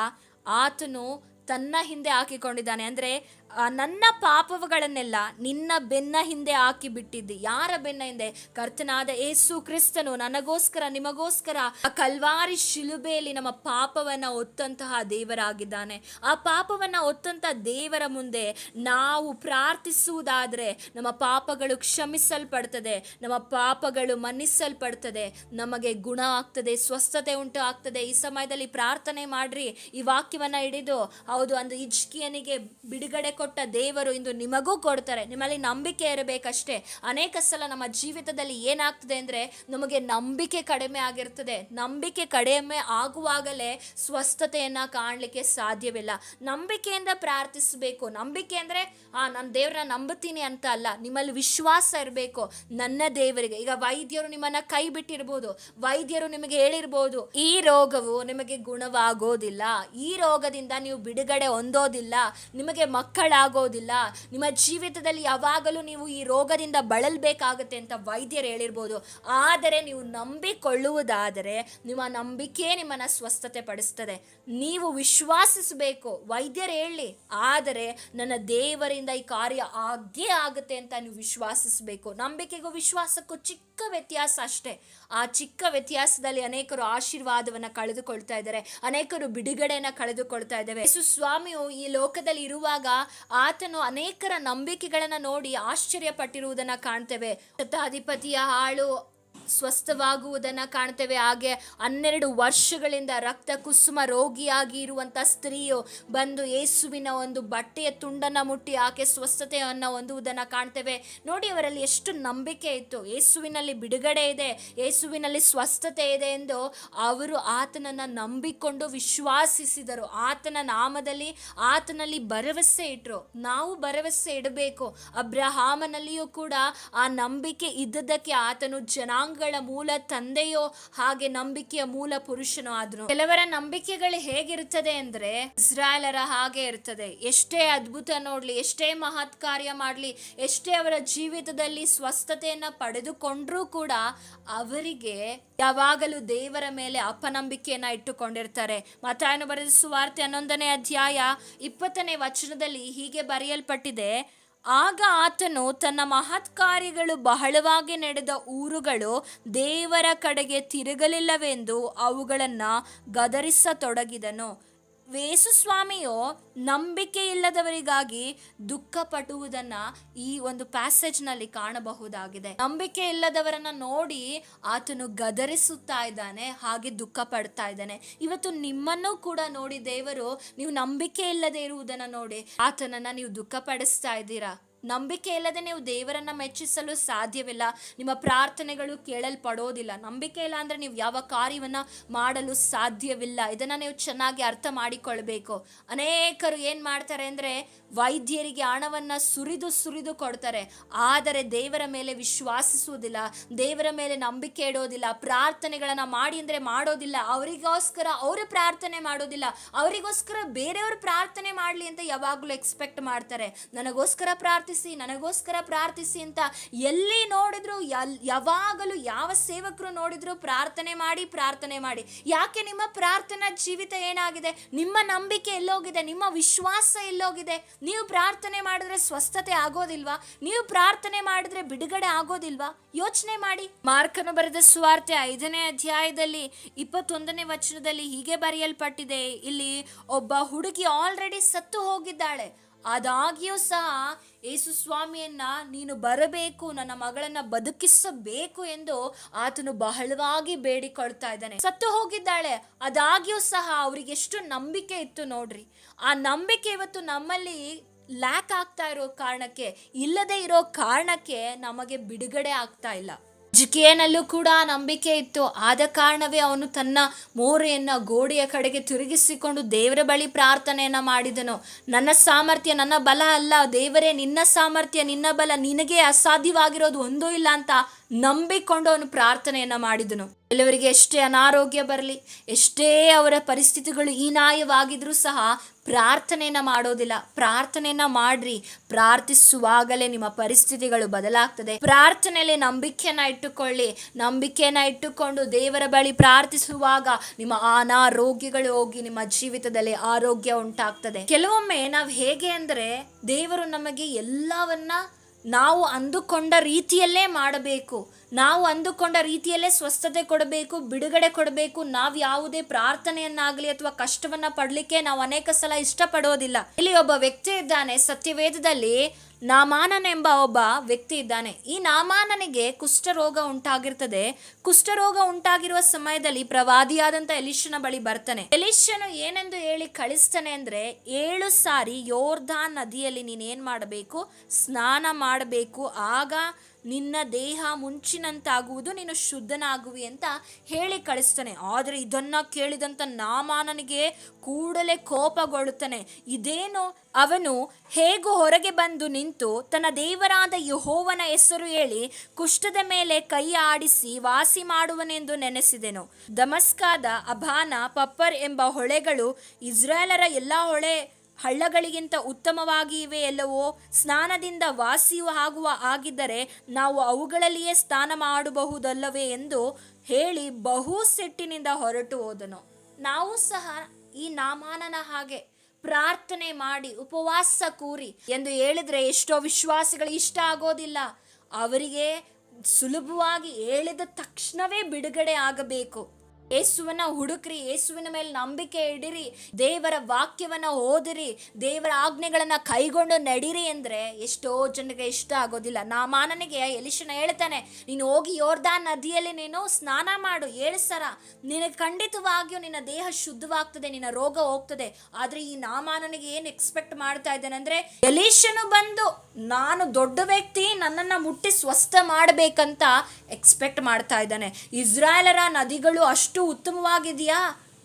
ಆತನು ತನ್ನ ಹಿಂದೆ ಹಾಕಿಕೊಂಡಿದ್ದಾನೆ. ಅಂದ್ರೆ ನನ್ನ ಪಾಪಗಳನ್ನೆಲ್ಲ ನಿನ್ನ ಬೆನ್ನ ಹಿಂದೆ ಹಾಕಿ ಬಿಟ್ಟಿದ್ದು ಯಾರ ಬೆನ್ನ ಹಿಂದೆ? ಕರ್ತನಾದ ಏಸು ಕ್ರಿಸ್ತನು. ನನಗೋಸ್ಕರ, ನಿಮಗೋಸ್ಕರ ಆ ಕಲ್ವಾರಿ ಶಿಲುಬೆಯಲ್ಲಿ ನಮ್ಮ ಪಾಪವನ್ನ ಒತ್ತಂತಹ ದೇವರಾಗಿದ್ದಾನೆ. ಆ ಪಾಪವನ್ನ ಒತ್ತಂತಹ ದೇವರ ಮುಂದೆ ನಾವು ಪ್ರಾರ್ಥಿಸುವುದಾದ್ರೆ ನಮ್ಮ ಪಾಪಗಳು ಕ್ಷಮಿಸಲ್ಪಡ್ತದೆ. ನಮ್ಮ ಪಾಪಗಳು ಮನ್ನಿಸಲ್ಪಡ್ತದೆ. ನಮಗೆ ಗುಣ ಆಗ್ತದೆ, ಸ್ವಸ್ಥತೆ ಉಂಟು ಆಗ್ತದೆ. ಈ ಸಮಯದಲ್ಲಿ ಪ್ರಾರ್ಥನೆ ಮಾಡ್ರಿ. ಈ ವಾಕ್ಯವನ್ನ ಹಿಡಿದು ಹೌದು, ಅಂದು ಇಜ್ಕಿಯನಿಗೆ ಬಿಡುಗಡೆ ಕೊಟ್ಟ ದೇವರು ಇಂದು ನಿಮಗೂ ಕೊಡ್ತಾರೆ. ನಿಮ್ಮಲ್ಲಿ ನಂಬಿಕೆ ಇರಬೇಕಷ್ಟೇ. ಅನೇಕ ಸಲ ನಮ್ಮ ಜೀವಿತದಲ್ಲಿ ಏನಾಗ್ತದೆ ಅಂದರೆ ನಮಗೆ ನಂಬಿಕೆ ಕಡಿಮೆ ಆಗಿರ್ತದೆ. ನಂಬಿಕೆ ಕಡಿಮೆ ಆಗುವಾಗಲೇ ಸ್ವಸ್ಥತೆಯನ್ನು ಕಾಣಲಿಕ್ಕೆ ಸಾಧ್ಯವಿಲ್ಲ. ನಂಬಿಕೆಯಿಂದ ಪ್ರಾರ್ಥಿಸಬೇಕು. ನಂಬಿಕೆ ಅಂದರೆ, ಆ, ನಾನು ದೇವರನ್ನ ನಂಬುತ್ತೀನಿ ಅಂತ ಅಲ್ಲ. ನಿಮ್ಮಲ್ಲಿ ವಿಶ್ವಾಸ ಇರಬೇಕು. ನನ್ನ ದೇವರಿಗೆ. ಈಗ ವೈದ್ಯರು ನಿಮ್ಮನ್ನ ಕೈ ಬಿಟ್ಟಿರ್ಬೋದು. ವೈದ್ಯರು ನಿಮಗೆ ಹೇಳಿರ್ಬೋದು, ಈ ರೋಗವು ನಿಮಗೆ ಗುಣವಾಗೋದಿಲ್ಲ. ಈ ರೋಗದಿಂದ ನೀವು ಬಿಡುಗಡೆ ಹೊಂದೋದಿಲ್ಲ, ನಿಮಗೆ ಮಕ್ಕಳಾಗೋದಿಲ್ಲ, ನಿಮ್ಮ ಜೀವಿತದಲ್ಲಿ ಯಾವಾಗಲೂ ನೀವು ಈ ರೋಗದಿಂದ ಬಳಲ್ಬೇಕಾಗುತ್ತೆ ಅಂತ ವೈದ್ಯರು ಹೇಳಿರ್ಬೋದು. ಆದರೆ ನೀವು ನಂಬಿಕೊಳ್ಳುವುದಾದರೆ ನಿಮ್ಮ ನಂಬಿಕೆ ನಿಮ್ಮನ್ನು ಸ್ವಸ್ಥತೆ ಪಡಿಸ್ತದೆ. ನೀವು ವಿಶ್ವಾಸಿಸಬೇಕು, ವೈದ್ಯರು ಹೇಳಿ. ಆದರೆ ನನ್ನ ದೇವರಿಂದ ಈ ಕಾರ್ಯ ಆಗೇ ಆಗುತ್ತೆ ಅಂತ ನೀವು ವಿಶ್ವಾಸಿಸಬೇಕು. ನಂಬಿಕೆಗೂ ವಿಶ್ವಾಸಕ್ಕೂ ಚಿಕ್ಕ ವ್ಯತ್ಯಾಸ ಅಷ್ಟೇ. ಆ ಚಿಕ್ಕ ವ್ಯತ್ಯಾಸದಲ್ಲಿ ಅನೇಕರು ಆಶೀರ್ವಾದವನ್ನ ಕಳೆದುಕೊಳ್ತಾ ಇದ್ದಾರೆ. ಅನೇಕರು ಬಿಡುಗಡೆಯನ್ನು ಕಳೆದುಕೊಳ್ತಾ ಇದ್ದಾರೆ ಯೇಸು ಸ್ವಾಮಿಯು ಈ ಲೋಕದಲ್ಲಿ ಇರುವಾಗ ಆತನು ಅನೇಕರ ನಂಬಿಕೆಗಳನ್ನ ನೋಡಿ ಆಶ್ಚರ್ಯ ಪಟ್ಟಿರುವುದನ್ನ ಕಾಣ್ತೇವೆ. ಶತಾಧಿಪತಿಯ ಹಾಳು ಸ್ವಸ್ಥವಾಗುವುದನ್ನು ಕಾಣ್ತೇವೆ. ಹಾಗೆ ಹನ್ನೆರಡು ವರ್ಷಗಳಿಂದ ರಕ್ತ ಕುಸುಮ ರೋಗಿಯಾಗಿ ಇರುವಂಥ ಸ್ತ್ರೀಯು ಬಂದು ಯೇಸುವಿನ ಒಂದು ಬಟ್ಟೆಯ ತುಂಡನ್ನು ಮುಟ್ಟಿ ಆಕೆ ಸ್ವಸ್ಥತೆಯನ್ನು ಹೊಂದುವುದನ್ನು ಕಾಣ್ತೇವೆ. ನೋಡಿ, ಅವರಲ್ಲಿ ಎಷ್ಟು ನಂಬಿಕೆ ಇತ್ತು. ಯೇಸುವಿನಲ್ಲಿ ಬಿಡುಗಡೆ ಇದೆ, ಯೇಸುವಿನಲ್ಲಿ ಸ್ವಸ್ಥತೆ ಇದೆ ಎಂದು ಅವರು ಆತನನ್ನು ನಂಬಿಕೊಂಡು ವಿಶ್ವಾಸಿಸಿದರು. ಆತನ ನಾಮದಲ್ಲಿ ಆತನಲ್ಲಿ ಭರವಸೆ ಇಟ್ಟರು ನಾವು ಭರವಸೆ ಇಡಬೇಕು. ಅಬ್ರಹಾಮನಲ್ಲಿಯೂ ಕೂಡ ಆ ನಂಬಿಕೆ ಇದ್ದದಕ್ಕೆ ಆತನು ಜನಾಂಗಗಳ ಮೂಲ ತಂದೆಯೋ ಹಾಗೆ ನಂಬಿಕೆಯ ಮೂಲ ಪುರುಷನೋ ಆದ್ರು. ಕೆಲವರ ನಂಬಿಕೆಗಳು ಹೇಗಿರ್ತದೆ ಅಂದ್ರೆ ಇಸ್ರಾಯೇಲರ ಹಾಗೆ ಇರ್ತದೆ. ಎಷ್ಟೇ ಅದ್ಭುತ ನೋಡ್ಲಿ, ಎಷ್ಟೇ ಮಹತ್ ಕಾರ್ಯ ಮಾಡ್ಲಿ, ಎಷ್ಟೇ ಅವರ ಜೀವಿತದಲ್ಲಿ ಸ್ವಸ್ಥತೆಯನ್ನ ಪಡೆದುಕೊಂಡ್ರೂ ಕೂಡ ಅವರಿಗೆ ಯಾವಾಗಲೂ ದೇವರ ಮೇಲೆ ಅಪನಂಬಿಕೆಯನ್ನ ಇಟ್ಟುಕೊಂಡಿರ್ತಾರೆ. ಮತಾಯನು ಬರೆದ ಸುವಾರ್ತೆ ಹನ್ನೊಂದನೇ ಅಧ್ಯಾಯ ಇಪ್ಪತ್ತನೇ ವಚನದಲ್ಲಿ ಹೀಗೆ ಬರೆಯಲ್ಪಟ್ಟಿದೆ. ಆಗ ಆತನು ತನ್ನ ಮಹತ್ ಕಾರ್ಯಗಳು ಬಹಳವಾಗಿ ನಡೆದ ಊರುಗಳು ದೇವರ ಕಡೆಗೆ ತಿರುಗಲಿಲ್ಲವೆಂದು ಅವುಗಳನ್ನು ಗದರಿಸತೊಡಗಿದನು. ವೇಸುಸ್ವಾಮಿಯು ನಂಬಿಕೆ ಇಲ್ಲದವರಿಗಾಗಿ ದುಃಖ ಪಡುವುದನ್ನ ಈ ಒಂದು ಪ್ಯಾಸೇಜ್ನಲ್ಲಿ ಕಾಣಬಹುದಾಗಿದೆ. ನಂಬಿಕೆ ಇಲ್ಲದವರನ್ನ ನೋಡಿ ಆತನು ಗದರಿಸುತ್ತಾ ಇದ್ದಾನೆ, ಹಾಗೆ ದುಃಖ ಪಡ್ತಾ ಇದ್ದಾನೆ. ಇವತ್ತು ನಿಮ್ಮನ್ನು ಕೂಡ ನೋಡಿ ದೇವರು, ನೀವು ನಂಬಿಕೆ ಇಲ್ಲದೆ ಇರುವುದನ್ನ ನೋಡಿ ಆತನನ್ನ ನೀವು ದುಃಖ ಪಡಿಸ್ತಾ ಇದ್ದೀರಾ? ನಂಬಿಕೆ ಇಲ್ಲದೆ ನೀವು ದೇವರನ್ನ ಮೆಚ್ಚಿಸಲು ಸಾಧ್ಯವಿಲ್ಲ. ನಿಮ್ಮ ಪ್ರಾರ್ಥನೆಗಳು ಕೇಳಲ್ಪಡೋದಿಲ್ಲ. ನಂಬಿಕೆ ಇಲ್ಲ ಅಂದ್ರೆ ನೀವು ಯಾವ ಕಾರ್ಯವನ್ನ ಮಾಡಲು ಸಾಧ್ಯವಿಲ್ಲ. ಇದನ್ನ ನೀವು ಚೆನ್ನಾಗಿ ಅರ್ಥ ಮಾಡಿಕೊಳ್ಬೇಕು. ಅನೇಕರು ಏನ್ ಮಾಡ್ತಾರೆ ಅಂದ್ರೆ ವೈದ್ಯರಿಗೆ ಹಣವನ್ನ ಸುರಿದು ಸುರಿದು ಕೊಡ್ತಾರೆ. ಆದರೆ ದೇವರ ಮೇಲೆ ವಿಶ್ವಾಸಿಸುವುದಿಲ್ಲ. ದೇವರ ಮೇಲೆ ನಂಬಿಕೆ ಇಡೋದಿಲ್ಲ. ಪ್ರಾರ್ಥನೆಗಳನ್ನ ಮಾಡಿ ಅಂದ್ರೆ ಮಾಡೋದಿಲ್ಲ. ಅವರಿಗೋಸ್ಕರ ಅವರು ಪ್ರಾರ್ಥನೆ ಮಾಡೋದಿಲ್ಲ. ಅವರಿಗೋಸ್ಕರ ಬೇರೆಯವರು ಪ್ರಾರ್ಥನೆ ಮಾಡಲಿ ಅಂತ ಯಾವಾಗಲೂ ಎಕ್ಸ್ಪೆಕ್ಟ್ ಮಾಡ್ತಾರೆ. ನನಗೋಸ್ಕರ ಪ್ರಾರ್ಥಿಸಿ, ನನಗೋಸ್ಕರ ಪ್ರಾರ್ಥಿಸಿ ಅಂತ ಎಲ್ಲಿ ನೋಡಿದ್ರು ಯಾವಾಗಲೂ ಯಾವ ಸೇವಕರು ನೋಡಿದ್ರು ಪ್ರಾರ್ಥನೆ ಮಾಡಿ ಪ್ರಾರ್ಥನೆ ಮಾಡಿ. ಯಾಕೆ ನಿಮ್ಮ ಪ್ರಾರ್ಥನಾ ಜೀವಿತ ಏನಾಗಿದೆ? ನಿಮ್ಮ ನಂಬಿಕೆ ಎಲ್ಲೋಗಿದೆ, ನಿಮ್ಮ ವಿಶ್ವಾಸ ಎಲ್ಲೋಗಿದೆ. ನೀವು ಪ್ರಾರ್ಥನೆ ಮಾಡಿದ್ರೆ ಸ್ವಸ್ಥತೆ ಆಗೋದಿಲ್ವಾ? ನೀವು ಪ್ರಾರ್ಥನೆ ಮಾಡಿದ್ರೆ ಬಿಡುಗಡೆ ಆಗೋದಿಲ್ವಾ? ಯೋಚನೆ ಮಾಡಿ. ಮಾರ್ಕನು ಬರೆದ ಸುವಾರ್ತೆ ಐದನೇ ಅಧ್ಯಾಯದಲ್ಲಿ, ಇಪ್ಪತ್ತೊಂದನೇ ವಚನದಲ್ಲಿ ಹೀಗೆ ಬರೆಯಲ್ಪಟ್ಟಿದೆ. ಇಲ್ಲಿ, ಒಬ್ಬ ಹುಡುಗಿ ಆಲ್ರೆಡಿ ಸತ್ತು ಹೋಗಿದ್ದಾಳೆ. ಆದಾಗ್ಯೂ ಸಹ ಯೇಸು ಸ್ವಾಮಿಯನ್ನ, ನೀನು ಬರಬೇಕು, ನನ್ನ ಮಗಳನ್ನ ಬದುಕಿಸಬೇಕು ಎಂದು ಆತನು ಬಹಳವಾಗಿ ಬೇಡಿಕೊಳ್ತಾ ಇದ್ದಾನೆ. ಸತ್ತು ಹೋಗಿದ್ದಾಳೆ. ಅದಾಗಿಯೂ ಸಹ ಅವ್ರಿಗೆ ಎಷ್ಟು ನಂಬಿಕೆ ಇತ್ತು ನೋಡ್ರಿ. ಆ ನಂಬಿಕೆ ಇವತ್ತು ನಮ್ಮಲ್ಲಿ ಲ್ಯಾಕ್ ಆಗ್ತಾ ಇರೋ ಕಾರಣಕ್ಕೆ, ಇಲ್ಲದೆ ಇರೋ ಕಾರಣಕ್ಕೆ ನಮಗೆ ಬಿಡುಗಡೆ ಆಗ್ತಾ ಇಲ್ಲ. ಜಿಕೆಯನಲ್ಲೂ ಕೂಡ ನಂಬಿಕೆ ಇತ್ತು. ಆದ ಕಾರಣವೇ ಅವನು ತನ್ನ ಮೋರೆಯನ್ನು ಗೋಡೆಯ ಕಡೆಗೆ ತಿರುಗಿಸಿಕೊಂಡು ದೇವರ ಬಳಿ ಪ್ರಾರ್ಥನೆಯನ್ನು ಮಾಡಿದನು. ನನ್ನ ಸಾಮರ್ಥ್ಯ ನನ್ನ ಬಲ ಅಲ್ಲ. ದೇವರೇ, ನಿನ್ನ ಸಾಮರ್ಥ್ಯ, ನಿನ್ನ ಬಲ ನಿನಗೆ ಅಸಾಧ್ಯವಾಗಿರೋದು ಒಂದೂ ಇಲ್ಲ ಅಂತ ನಂಬಿಕೊಂಡು ಅವನು ಪ್ರಾರ್ಥನೆಯನ್ನ ಮಾಡಿದನು. ಕೆಲವರಿಗೆ ಎಷ್ಟೇ ಅನಾರೋಗ್ಯ ಬರಲಿ, ಎಷ್ಟೇ ಅವರ ಪರಿಸ್ಥಿತಿಗಳು ಹೀನಾಯವಾಗಿದ್ರೂ ಸಹ ಪ್ರಾರ್ಥನೆಯನ್ನ ಮಾಡೋದಿಲ್ಲ. ಪ್ರಾರ್ಥನೆಯನ್ನ ಮಾಡ್ರಿ. ಪ್ರಾರ್ಥಿಸುವಾಗಲೇ ನಿಮ್ಮ ಪರಿಸ್ಥಿತಿಗಳು ಬದಲಾಗ್ತದೆ. ಪ್ರಾರ್ಥನೆಯಲ್ಲಿ ನಂಬಿಕೆಯನ್ನ ಇಟ್ಟುಕೊಳ್ಳಿ. ನಂಬಿಕೆಯನ್ನ ಇಟ್ಟುಕೊಂಡು ದೇವರ ಬಳಿ ಪ್ರಾರ್ಥಿಸುವಾಗ ನಿಮ್ಮ ಅನಾರೋಗ್ಯಗಳು ಹೋಗಿ ನಿಮ್ಮ ಜೀವಿತದಲ್ಲಿ ಆರೋಗ್ಯ ಉಂಟಾಗ್ತದೆ. ಕೆಲವೊಮ್ಮೆ ನಾವು ಹೇಗೆ ಅಂದರೆ ದೇವರು ನಮಗೆ ಎಲ್ಲವನ್ನ ನಾವು ಅಂದುಕೊಂಡ ರೀತಿಯಲ್ಲೇ ಮಾಡಬೇಕು. ನಾವು ಅಂದುಕೊಂಡ ರೀತಿಯಲ್ಲೇ ಸ್ವಸ್ಥತೆ ಕೊಡಬೇಕು, ಬಿಡುಗಡೆ ಕೊಡಬೇಕು. ನಾವು ಯಾವುದೇ ಪ್ರಾರ್ಥನೆಯನ್ನಾಗಲಿ ಅಥವಾ ಕಷ್ಟವನ್ನ ಪಡಲಿಕ್ಕೆ ನಾವು ಅನೇಕ ಸಲ ಇಷ್ಟಪಡೋದಿಲ್ಲ. ಇಲ್ಲಿ ಒಬ್ಬ ವ್ಯಕ್ತಿ ಇದ್ದಾನೆ ಸತ್ಯವೇದದಲ್ಲಿ ನಾಮಾನನ ಎಂಬ ಒಬ್ಬ ವ್ಯಕ್ತಿ ಇದ್ದಾನೆ. ಈ ನಾಮಾನನಿಗೆ ಕುಷ್ಠರೋಗ ಉಂಟಾಗಿರ್ತದೆ. ಕುಷ್ಠರೋಗ ಉಂಟಾಗಿರುವ ಸಮಯದಲ್ಲಿ ಪ್ರವಾದಿಯಾದಂತ ಎಲಿಶನ ಬಳಿ ಬರ್ತಾನೆ. ಎಲಿಶನು ಏನೆಂದು ಹೇಳಿ ಕಳಿಸ್ತಾನೆ ಅಂದ್ರೆ, ಏಳು ಸಾರಿ ಯೋರ್ಧಾನ್ ನದಿಯಲ್ಲಿ ನೀನ್ ಏನ್ ಮಾಡಬೇಕು? ಸ್ನಾನ ಮಾಡಬೇಕು. ಆಗ ನಿನ್ನ ದೇಹ ಮುಂಚಿನಂತಾಗುವುದು, ನೀನು ಶುದ್ಧನಾಗುವಿ ಅಂತ ಹೇಳಿ ಕಳಿಸ್ತಾನೆ. ಆದರೆ ಇದನ್ನ ಕೇಳಿದಂತ ನಾಮಾನನಿಗೆ ಕೂಡಲೇ ಕೋಪಗೊಳ್ಳುತ್ತಾನೆ. ಇದೇನು? ಅವನು ಹೇಗೂ ಹೊರಗೆ ಬಂದು ನಿಂತು ತನ್ನ ದೇವರಾದ ಯಹೋವನ ಹೆಸರು ಹೇಳಿ ಕುಷ್ಠದ ಮೇಲೆ ಕೈ ಆಡಿಸಿ ವಾಸಿ ಮಾಡುವನೆಂದು ನೆನೆಸಿದೆನು. ದಮಸ್ಕಾದ ಅಭಾನ ಪಪ್ಪರ್ ಎಂಬ ಹೊಳೆಗಳು ಇಸ್ರಾಯೇಲರ ಎಲ್ಲ ಹೊಳೆ ಹಳ್ಳಗಳಿಗಿಂತ ಉತ್ತಮವಾಗಿ ಇವೆ ಎಲ್ಲವೋ, ಸ್ನಾನದಿಂದ ವಾಸಿಯು ಆಗುವ ಆಗಿದ್ದರೆ ನಾವು ಅವುಗಳಲ್ಲಿಯೇ ಸ್ನಾನ ಮಾಡಬಹುದಲ್ಲವೇ ಎಂದು ಹೇಳಿ ಬಹು ಸಿಟ್ಟಿನಿಂದ ಹೊರಟು ಹೋದನು. ನಾವು ಸಹ ಈ ನಾಮಾನನ ಹಾಗೆ ಪ್ರಾರ್ಥನೆ ಮಾಡಿ ಉಪವಾಸ ಕೂರಿ ಎಂದು ಹೇಳಿದ್ರೆ ಎಷ್ಟೋ ವಿಶ್ವಾಸಿಗಳು ಇಷ್ಟ ಆಗೋದಿಲ್ಲ. ಅವರಿಗೆ ಸುಲಭವಾಗಿ ಹೇಳಿದ ತಕ್ಷಣವೇ ಬಿಡುಗಡೆ ಆಗಬೇಕು. ಯೇಸುವನ್ನ ಹುಡುಕ್ರಿ ಯೇಸುವಿನ ಮೇಲೆ ನಂಬಿಕೆ ಇಡಿರಿ, ದೇವರ ವಾಕ್ಯವನ್ನ ಓದಿರಿ, ದೇವರ ಆಜ್ಞೆಗಳನ್ನ ಕೈಗೊಂಡು ನಡೀರಿ ಅಂದ್ರೆ ಎಷ್ಟೋ ಜನರಿಗೆ ಇಷ್ಟ ಆಗೋದಿಲ್ಲ. ನಾ ಮಾನನಿಗೆ ಎಲಿಶನ ಹೇಳ್ತಾನೆ, ನೀನು ಹೋಗಿ ಯೋರ್ದಾನ್ ನದಿಯಲ್ಲಿ ನೀನು ಸ್ನಾನ ಮಾಡು, ಏಳು ಸರ. ನಿನಗೆ ಖಂಡಿತವಾಗಿಯೂ ನಿನ್ನ ದೇಹ ಶುದ್ಧವಾಗ್ತದೆ, ನಿನ್ನ ರೋಗ ಹೋಗ್ತದೆ. ಆದ್ರೆ ಈ ನಾಮಾನನಿಗೆ ಏನು ಎಕ್ಸ್ಪೆಕ್ಟ್ ಮಾಡ್ತಾ ಇದ್ದಾನೆ ಅಂದ್ರೆ ಎಲಿಶನು ಬಂದು, ನಾನು ದೊಡ್ಡ ವ್ಯಕ್ತಿ, ನನ್ನನ್ನ ಮುಟ್ಟಿ ಸ್ವಸ್ಥ ಮಾಡಬೇಕಂತ ಎಕ್ಸ್ಪೆಕ್ಟ್ ಮಾಡ್ತಾ ಇದ್ದಾನೆ. ಇಸ್ರಾಯೇಲರ ನದಿಗಳು ಅಷ್ಟು ಉತ್ತಮವಾಗಿದೆಯಾ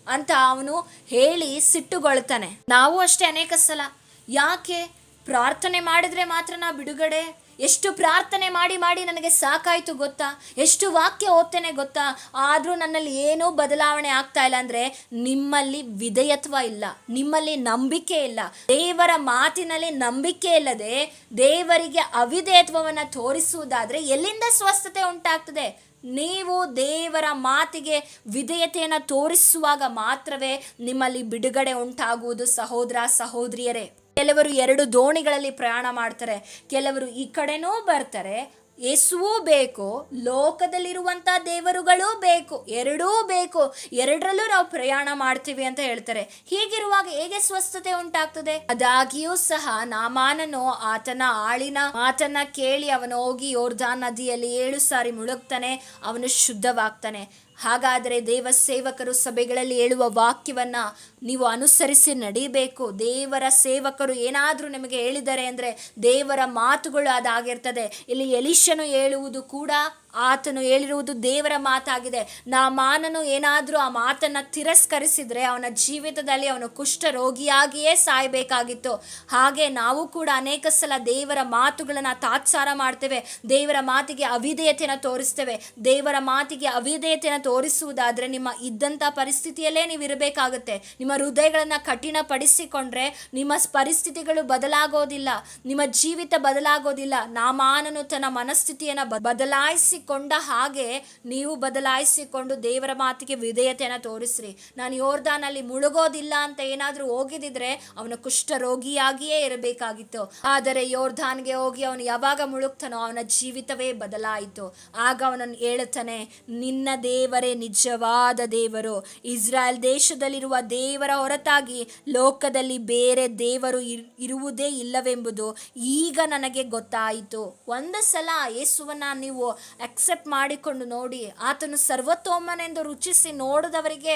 ಅಂತ ಅವನು ಹೇಳಿ ಸಿಟ್ಟುಗೊಳ್ತಾನೆ. ನಾವು ಅಷ್ಟೇ ಅನೇಕ ಸಲ ಯಾಕೆ ಪ್ರಾರ್ಥನೆ ಮಾಡಿದ್ರೆ ಮಾತ್ರ ನಾ ಬಿಡುಗಡೆ? ಎಷ್ಟು ಪ್ರಾರ್ಥನೆ ಮಾಡಿ ಮಾಡಿ ನನಗೆ ಸಾಕಾಯ್ತು ಗೊತ್ತಾ? ಎಷ್ಟು ವಾಕ್ಯ ಓದ್ತೇನೆ ಗೊತ್ತಾ? ಆದರೂ ನನ್ನಲ್ಲಿ ಏನೂ ಬದಲಾವಣೆ ಆಗ್ತಾ ಇಲ್ಲ ಅಂದರೆ ನಿಮ್ಮಲ್ಲಿ ವಿಧೇಯತ್ವ ಇಲ್ಲ, ನಿಮ್ಮಲ್ಲಿ ನಂಬಿಕೆ ಇಲ್ಲ. ದೇವರ ಮಾತಿನಲ್ಲಿ ನಂಬಿಕೆ ಇಲ್ಲದೆ ದೇವರಿಗೆ ಅವಿಧೇಯತ್ವವನ್ನು ತೋರಿಸುವುದಾದರೆ ಎಲ್ಲಿಂದ ಸ್ವಸ್ಥತೆ ಉಂಟಾಗ್ತದೆ? ನೀವು ದೇವರ ಮಾತಿಗೆ ವಿಧೇಯತೆಯನ್ನು ತೋರಿಸುವಾಗ ಮಾತ್ರವೇ ನಿಮ್ಮಲ್ಲಿ ಬಿಡುಗಡೆ ಉಂಟಾಗುವುದು, ಸಹೋದರ, ಸಹೋದರಿಯರೇ. ಕೆಲವರು ಎರಡು ದೋಣಿಗಳಲ್ಲಿ ಪ್ರಯಾಣ ಮಾಡ್ತಾರೆ, ಕೆಲವರು ಈ ಕಡೆನೂ ಬರ್ತಾರೆ ಯೇಸುವೂ ಬೇಕು ಲೋಕದಲ್ಲಿರುವಂಥ ದೇವರುಗಳೂ ಬೇಕು, ಎರಡೂ ಬೇಕು, ಎರಡರಲ್ಲೂ ನಾವು ಪ್ರಯಾಣ ಮಾಡ್ತೀವಿ ಅಂತ ಹೇಳ್ತಾರೆ. ಹೀಗಿರುವಾಗ ಹೇಗೆ ಸ್ವಸ್ಥತೆ ಉಂಟಾಗ್ತದೆ? ಅದಾಗಿಯೂ ಸಹ ನಾಮಾನನು ಆತನ ಆಳಿನ ಮಾತನ್ನ ಕೇಳಿ ಅವನು ಹೋಗಿ ಯೋರ್ಧಾನ್ ನದಿಯಲ್ಲಿ ಏಳು ಸಾರಿ ಮುಳುಗ್ತಾನೆ, ಅವನು ಶುದ್ಧವಾಗ್ತಾನೆ. ಹಾಗಾದರೆ ದೇವ ಸೇವಕರು ಸಭೆಗಳಲ್ಲಿ ಹೇಳುವ ವಾಕ್ಯವನ್ನು ನೀವು ಅನುಸರಿಸಿ ನಡಿಬೇಕು. ದೇವರ ಸೇವಕರು ಏನಾದರೂ ನಿಮಗೆ ಹೇಳಿದ್ದಾರೆ ಅಂದರೆ ದೇವರ ಮಾತುಗಳು ಅದಾಗಿರ್ತದೆ ಇಲ್ಲಿ ಎಲಿಶನು ಹೇಳುವುದು ಕೂಡ ಆತನು ಹೇಳಿರುವುದು ದೇವರ ಮಾತಾಗಿದೆ. ನಾ ಮಾನನು ಏನಾದರೂ ಆ ಮಾತನ್ನು ತಿರಸ್ಕರಿಸಿದರೆ ಅವನ ಜೀವಿತದಲ್ಲಿ ಅವನು ಕುಷ್ಠ ರೋಗಿಯಾಗಿಯೇ ಸಾಯಬೇಕಾಗಿತ್ತು. ಹಾಗೆ ನಾವು ಕೂಡ ಅನೇಕ ಸಲ ದೇವರ ಮಾತುಗಳನ್ನು ತಾತ್ಸಾರ ಮಾಡ್ತೇವೆ. ದೇವರ ಮಾತಿಗೆ ಅವಿಧೇಯತೆಯನ್ನು ತೋರಿಸ್ತೇವೆ. ದೇವರ ಮಾತಿಗೆ ಅವಿಧೇಯತೆಯನ್ನು ತೋರಿಸುವುದಾದರೆ ನಿಮ್ಮ ಇದ್ದಂಥ ಪರಿಸ್ಥಿತಿಯಲ್ಲೇ ನೀವು ಇರಬೇಕಾಗುತ್ತೆ. ನಿಮ್ಮ ಹೃದಯಗಳನ್ನು ಕಠಿಣಪಡಿಸಿಕೊಂಡ್ರೆ ನಿಮ್ಮ ಪರಿಸ್ಥಿತಿಗಳು ಬದಲಾಗೋದಿಲ್ಲ. ನಿಮ್ಮ ಜೀವಿತ ಬದಲಾಗೋದಿಲ್ಲ. ನಾಮಾನನು ತನ್ನ ಮನಸ್ಥಿತಿಯನ್ನು ಬದಲಾಯಿಸಿ ಬದಲಾಯಿಸಿಕೊಂಡ ಹಾಗೆ ನೀವು ಬದಲಾಯಿಸಿಕೊಂಡು ದೇವರ ಮಾತಿಗೆ ವಿಧೇಯತೆಯನ್ನು ತೋರಿಸ್ರಿ. ನಾನು ಯೋರ್ದಾನಲ್ಲಿ ಮುಳುಗೋದಿಲ್ಲ ಅಂತ ಏನಾದರೂ ಹೋಗಿದಿದ್ರೆ ಅವನು ಕುಷ್ಠರೋಗಿಯಾಗಿಯೇ ಇರಬೇಕಾಗಿತ್ತು. ಆದರೆ ಯೋರ್ಧಾನ್ಗೆ ಹೋಗಿ ಅವನು ಯಾವಾಗ ಮುಳುಗ್ತಾನೋ ಅವನ ಜೀವಿತವೇ ಬದಲಾಯಿತು. ಆಗ ಅವನನ್ನು ಹೇಳುತ್ತಾನೆ ನಿನ್ನ ದೇವರೇ ನಿಜವಾದ ದೇವರು. ಇಸ್ರಾಯೇಲ್ ದೇಶದಲ್ಲಿರುವ ದೇವರ ಹೊರತಾಗಿ ಲೋಕದಲ್ಲಿ ಬೇರೆ ದೇವರು ಇರ್- ಇರುವುದೇ ಇಲ್ಲವೆಂಬುದು ಈಗ ನನಗೆ ಗೊತ್ತಾಯಿತು. ಒಂದು ಸಲ ಯೇಸುವನ್ನ ನೀವು ಅಕ್ಸೆಪ್ಟ್ ಮಾಡಿಕೊಂಡು ನೋಡಿ, ಆತನು ಸರ್ವತೋಮನೆಂದು ರುಚಿಸಿ ನೋಡಿದವರಿಗೆ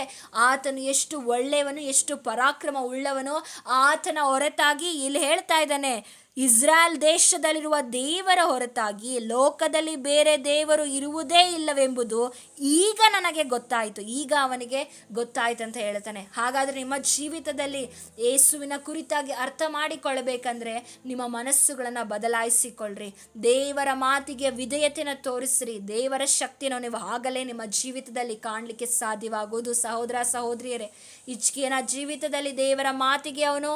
ಆತನು ಎಷ್ಟು ಒಳ್ಳೆಯವನು, ಎಷ್ಟು ಪರಾಕ್ರಮ ಉಳ್ಳವನು, ಆತನ ಹೊರತಾಗಿ ಇಲ್ಲಿ ಹೇಳ್ತಾ ಇದ್ದಾನೆ ಇಸ್ರಾಯೇಲ್ ದೇಶದಲ್ಲಿರುವ ದೇವರ ಹೊರತಾಗಿ ಲೋಕದಲ್ಲಿ ಬೇರೆ ದೇವರು ಇರುವುದೇ ಇಲ್ಲವೆಂಬುದು ಈಗ ನನಗೆ ಗೊತ್ತಾಯಿತು. ಈಗ ಅವನಿಗೆ ಗೊತ್ತಾಯಿತು ಅಂತ ಹೇಳ್ತಾನೆ. ಹಾಗಾದರೆ ನಿಮ್ಮ ಜೀವಿತದಲ್ಲಿ ಯೇಸುವಿನ ಕುರಿತಾಗಿ ಅರ್ಥ ಮಾಡಿಕೊಳ್ಳಬೇಕಂದ್ರೆ ನಿಮ್ಮ ಮನಸ್ಸುಗಳನ್ನು ಬದಲಾಯಿಸಿಕೊಳ್ಳ್ರಿ. ದೇವರ ಮಾತಿಗೆ ವಿಧೇಯತೆಯನ್ನು ತೋರಿಸ್ರಿ. ದೇವರ ಶಕ್ತಿಯನ್ನು ನೀವು ಆಗಲೇ ನಿಮ್ಮ ಜೀವಿತದಲ್ಲಿ ಕಾಣಲಿಕ್ಕೆ ಸಾಧ್ಯವಾಗುವುದು. ಸಹೋದರ ಸಹೋದರಿಯರೇ ಇಚ್ಕಿಯನ ಜೀವಿತದಲ್ಲಿ ದೇವರ ಮಾತಿಗೆ ಅವನು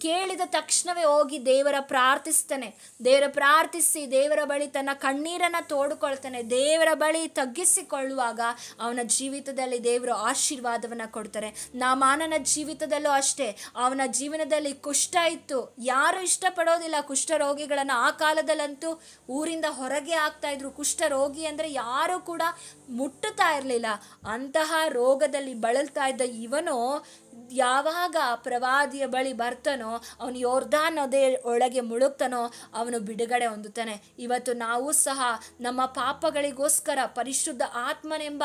ಕೇಳಿದ ತಕ್ಷಣವೇ ಹೋಗಿ ದೇವರ ಪ್ರಾರ್ಥಿಸ್ತಾನೆ. ದೇವರ ಪ್ರಾರ್ಥಿಸಿ, ದೇವರ ಬಳಿ ತನ್ನ ಕಣ್ಣೀರನ್ನು ತೋಡ್ಕೊಳ್ತಾನೆ. ದೇವರ ಬಳಿ ತಗ್ಗಿಸಿಕೊಳ್ಳುವಾಗ ಅವನ ಜೀವಿತದಲ್ಲಿ ದೇವರು ಆಶೀರ್ವಾದವನ್ನು ಕೊಡ್ತಾರೆ. ನಾಮಾನನ ಜೀವಿತದಲ್ಲೂ ಅಷ್ಟೇ, ಅವನ ಜೀವನದಲ್ಲಿ ಕುಷ್ಠ ಇತ್ತು. ಯಾರು ಇಷ್ಟಪಡೋದಿಲ್ಲ ಕುಷ್ಠರೋಗಿಗಳನ್ನು ಆ ಕಾಲದಲ್ಲಂತೂ ಊರಿಂದ ಹೊರಗೆ ಆಗ್ತಾ ಇದ್ರು. ಕುಷ್ಠ ರೋಗಿ ಅಂದರೆ ಯಾರು ಕೂಡ ಮುಟ್ಟುತ್ತಾ ಇರಲಿಲ್ಲ. ಅಂತಹ ರೋಗದಲ್ಲಿ ಬಳಲ್ತಾ ಇದ್ದ ಇವನು ಯಾವಾಗ ಪ್ರವಾದಿಯ ಬಳಿ ಬರ್ತಾನೋ, ಅವನು ಯೋರ್ಧಾನ್ ನದಿ ಒಳಗೆ ಮುಳುಗ್ತಾನೋ, ಅವನು ಬಿಡುಗಡೆ ಹೊಂದುತ್ತಾನೆ. ಇವತ್ತು ನಾವು ಸಹ ನಮ್ಮ ಪಾಪಗಳಿಗೋಸ್ಕರ ಪರಿಶುದ್ಧ ಆತ್ಮನೆಂಬ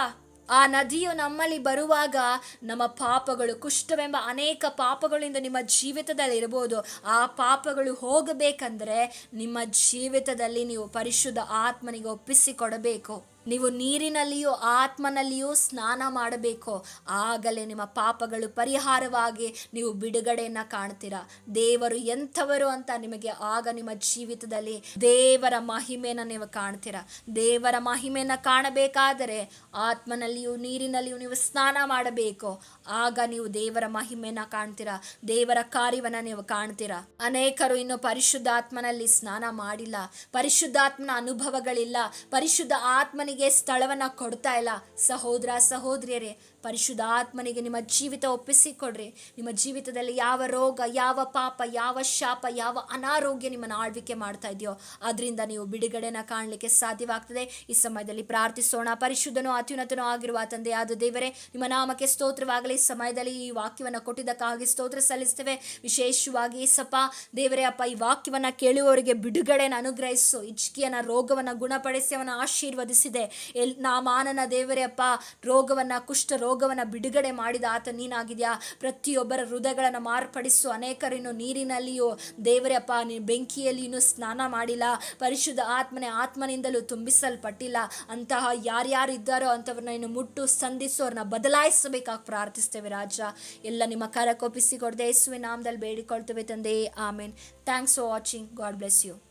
ಆ ನದಿಯು ನಮ್ಮಲ್ಲಿ ಬರುವಾಗ ನಮ್ಮ ಪಾಪಗಳು ಕುಷ್ಠವೆಂಬ ಅನೇಕ ಪಾಪಗಳಿಂದ ನಿಮ್ಮ ಜೀವಿತದಲ್ಲಿ ಇರಬಹುದು. ಆ ಪಾಪಗಳು ಹೋಗಬೇಕಂದ್ರೆ ನಿಮ್ಮ ಜೀವಿತದಲ್ಲಿ ನೀವು ಪರಿಶುದ್ಧ ಆತ್ಮನಿಗೆ ಒಪ್ಪಿಸಿಕೊಡಬೇಕು. ನೀವು ನೀರಿನಲ್ಲಿಯೂ ಆತ್ಮನಲ್ಲಿಯೂ ಸ್ನಾನ ಮಾಡಬೇಕು, ಆಗಲೇ ನಿಮ್ಮ ಪಾಪಗಳು ಪರಿಹಾರವಾಗಿ ನೀವು ಬಿಡುಗಡೆಯನ್ನು ಕಾಣ್ತೀರಾ. ದೇವರು ಎಂಥವರು ಅಂತ ನಿಮಗೆ ಆಗ ನಿಮ್ಮ ಜೀವಿತದಲ್ಲಿ ದೇವರ ಮಹಿಮೆಯನ್ನು ನೀವು ಕಾಣ್ತೀರಾ. ದೇವರ ಮಹಿಮೆಯನ್ನು ಕಾಣಬೇಕಾದರೆ ಆತ್ಮನಲ್ಲಿಯೂ ನೀರಿನಲ್ಲಿಯೂ ನೀವು ಸ್ನಾನ ಮಾಡಬೇಕು ಆಗ ನೀವು ದೇವರ ಮಹಿಮೆಯನ್ನು ಕಾಣ್ತೀರಾ? ದೇವರ ಕಾರ್ಯವನ್ನು ನೀವು ಕಾಣ್ತೀರಾ? ಅನೇಕರು ಇನ್ನು ಪರಿಶುದ್ಧಾತ್ಮನಲ್ಲಿ ಸ್ನಾನ ಮಾಡಿಲ್ಲ. ಪರಿಶುದ್ಧಾತ್ಮನ ಅನುಭವಗಳಿಲ್ಲ. ಪರಿಶುದ್ಧ ಆತ್ಮನಿಗೆ ಸ್ಥಳವನ್ನ ಕೊಡ್ತಾ ಇಲ್ಲ. ಸಹೋದರ, ಸಹೋದರಿಯರೇ ಪರಿಶುದ್ಧ ಆತ್ಮನಿಗೆ ನಿಮ್ಮ ಜೀವಿತ ಒಪ್ಪಿಸಿಕೊಡ್ರಿ. ನಿಮ್ಮ ಜೀವಿತದಲ್ಲಿ ಯಾವ ರೋಗ, ಯಾವ ಪಾಪ, ಯಾವ ಶಾಪ, ಯಾವ ಅನಾರೋಗ್ಯ ನಿಮ್ಮನ್ನು ಆಳ್ವಿಕೆ ಮಾಡ್ತಾ ಇದೆಯೋ ಅದರಿಂದ ನೀವು ಬಿಡುಗಡೆನ ಕಾಣಲಿಕ್ಕೆ ಸಾಧ್ಯವಾಗ್ತದೆ. ಈ ಸಮಯದಲ್ಲಿ ಪ್ರಾರ್ಥಿಸೋಣ. ಪರಿಶುದ್ಧನೋ ಅತ್ಯುನ್ನತನೋ ಆಗಿರುವ ತಂದೆಯಾದ ದೇವರೇ, ನಿಮ್ಮ ನಾಮಕ್ಕೆ ಸ್ತೋತ್ರವಾಗಲಿ. ಈ ಸಮಯದಲ್ಲಿ ಈ ವಾಕ್ಯವನ್ನು ಕೊಟ್ಟಿದ್ದಕ್ಕಾಗಿ ಸ್ತೋತ್ರ ಸಲ್ಲಿಸ್ತೇವೆ. ವಿಶೇಷವಾಗಿ ಸಪ ದೇವರೇ, ಅಪ್ಪ, ಈ ವಾಕ್ಯವನ್ನು ಕೇಳುವವರಿಗೆ ಬಿಡುಗಡೆನ ಅನುಗ್ರಹಿಸು. ಇಚ್ಕಿಯನ ರೋಗವನ್ನು ಗುಣಪಡಿಸಿ, ಅವನ ಆಶೀರ್ವದಿಸಿದೆ. ಎಲ್, ನಾಮಾನನ ದೇವರೇ, ಅಪ್ಪ, ರೋಗವನ್ನು ಕುಷ್ಠ ರೋಗವನ್ನು ಬಿಡುಗಡೆ ಮಾಡಿದ ಆತ ನೀನಾಗಿದೆಯಾ? ಪ್ರತಿಯೊಬ್ಬರ ಹೃದಯಗಳನ್ನು ಮಾರ್ಪಡಿಸು. ಅನೇಕರಿನ್ನು ನೀರಿನಲ್ಲಿಯೂ, ದೇವರಪ್ಪ ನೀನು ಬೆಂಕಿಯಲ್ಲಿ ಇನ್ನೂ ಸ್ನಾನ ಮಾಡಿಲ್ಲ. ಪರಿಶುದ್ಧ ಆತ್ಮನೆ ಆತ್ಮನಿಂದಲೂ ತುಂಬಿಸಲ್ಪಟ್ಟಿಲ್ಲ. ಅಂತಹ ಯಾರ್ಯಾರು ಇದ್ದಾರೋ ಅಂಥವ್ರನ್ನ ಇನ್ನು ಮುಟ್ಟು ಸಂಧಿಸು, ಅವ್ರನ್ನ ಬದಲಾಯಿಸಬೇಕಾಗಿ ಪ್ರಾರ್ಥಿಸ್ತೇವೆ ರಾಜ. ಎಲ್ಲ ನಿಮ್ಮ ಕರಕೊಪ್ಪಿಸಿ ಕೊಡದೆ ಯೇಸುವೆ ನಾಮದಲ್ಲಿ ಬೇಡಿಕೊಳ್ತೇವೆ ತಂದೆ. Amen. Thanks for watching. God bless you.